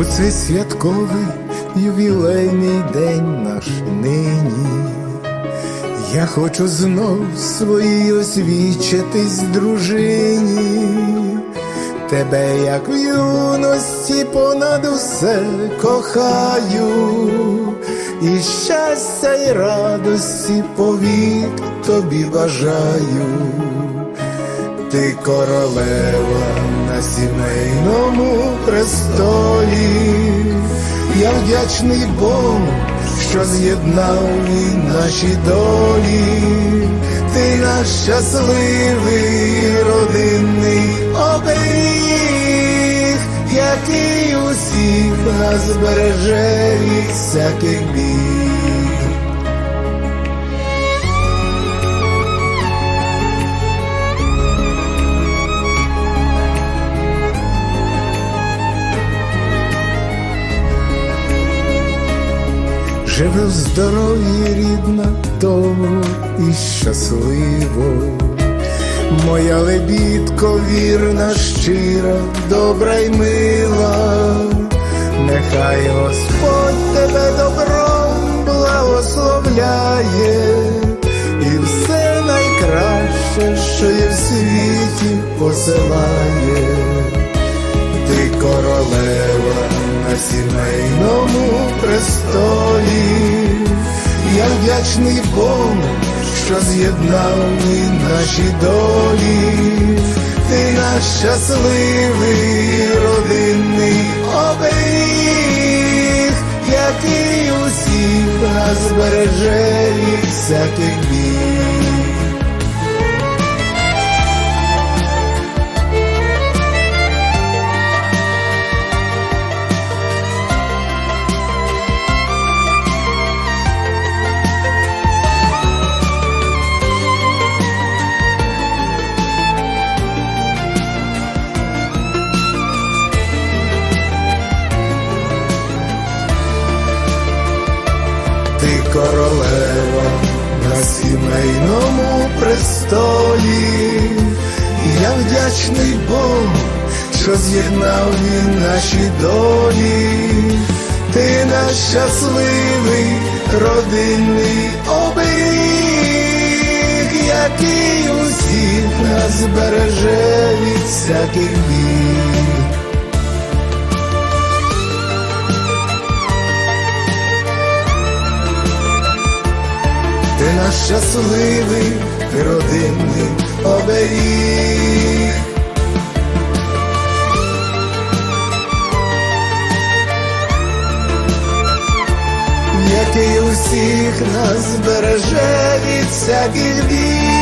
у цей святковий ювілейний день наш нині. Я хочу знов своїй освічитись дружині, тебе, як в юності, понад усе кохаю, і щастя й радості повік тобі бажаю. Ти королева на сімейному престолі, я вдячний Богу, що з'єднав він наші долі, ти наш щасливий родинний оберіг, який усіх нас береже від всяких бід. Живи в здоров'ї рідна довго і щасливо, моя лебідко вірна, щира, добра й мила, нехай Господь тебе добром благословляє, і все найкраще, що є в світі, посилає. Ти королева на сімейному престолі. Я вдячний Богу, що з'єднав він наші долі, ти наш щасливий родинний оберіг, який усіх нас береже від всяких бід. Ти королева на сімейному престолі. Я вдячний Богу, що з'єднав він наші долі, ти наш щасливий родинний оберіг, який усіх нас береже від всяких бід. Наш щасливий родинний оберіг. Який усіх нас береже від всяких бід.